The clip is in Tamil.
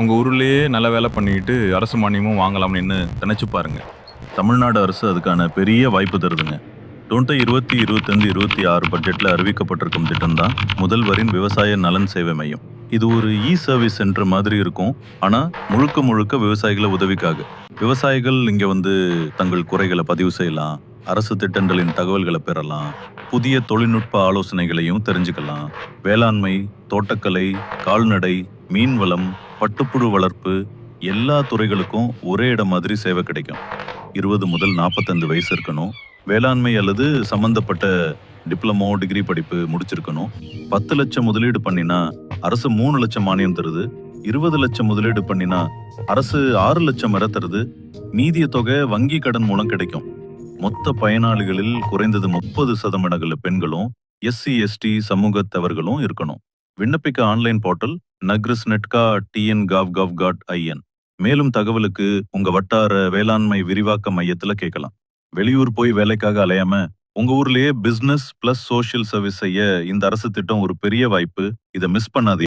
உங்கள் ஊர்லேயே நல்ல வேலை பண்ணிக்கிட்டு அரசு மானியமும் வாங்கலாம்னு நினச்சி பாருங்க. தமிழ்நாடு அரசு அதுக்கான பெரிய வாய்ப்பு தருதுங்க. தொண்ணூற்றி இருபத்தி இருபத்தஞ்சு இருபத்தி ஆறு பட்ஜெட்டில் அறிவிக்கப்பட்டிருக்கும் திட்டம் தான் முதல்வரின் விவசாய நலன் சேவை மையம். இது ஒரு இ சர்வீஸ் சென்டர் மாதிரி இருக்கும். ஆனால் முழுக்க முழுக்க விவசாயிகளை உதவிக்காக. விவசாயிகள் இங்கே வந்து தங்கள் குறைகளை பதிவு செய்யலாம் அரசு திட்டங்களின் தகவல்களை பெறலாம் புதிய தொழில்நுட்ப ஆலோசனைகளையும் தெரிஞ்சுக்கலாம். வேளாண்மை தோட்டக்கலை கால்நடை மீன்வளம் பட்டுப்புழு வளர்ப்பு எல்லா துறைகளுக்கும் ஒரே இடம் மாதிரி சேவை கிடைக்கும். இருபது முதல் நாற்பத்தஞ்சு வயசு இருக்கணும். வேளாண்மை அல்லது சம்பந்தப்பட்ட டிப்ளமோ டிகிரி படிப்பு முடிச்சிருக்கணும். பத்து லட்சம் முதலீடு பண்ணினா அரசு மூணு லட்சம் மானியம் தருது. இருபது லட்சம் முதலீடு பண்ணினா அரசு ஆறு லட்சம் வரை தருது. மீதிய தொகை வங்கி கடன் மூலம் கிடைக்கும். மொத்த பயனாளிகளில் குறைந்தது முப்பது சதமிடங்களில் பெண்களும் எஸ்சி எஸ்டி சமூகத்தவர்களும் இருக்கணும். விண்ணப்பிக்க ஆன்லைன் போர்ட்டல் நக்ரிஸ் நெட்கா TN gov gov dot in மேலும் தகவலுக்கு உங்க வட்டார வேளாண்மை விரிவாக்க மையத்துல கேட்கலாம் வெளியூர் போய் வேலைக்காக அலையாம உங்க ஊர்லயே பிசினஸ் பிளஸ் சோஷியல் சர்வீஸ் செய்ய இந்த அரசு திட்டம் ஒரு பெரிய வாய்ப்பு. இதை மிஸ் பண்ணாதீங்க.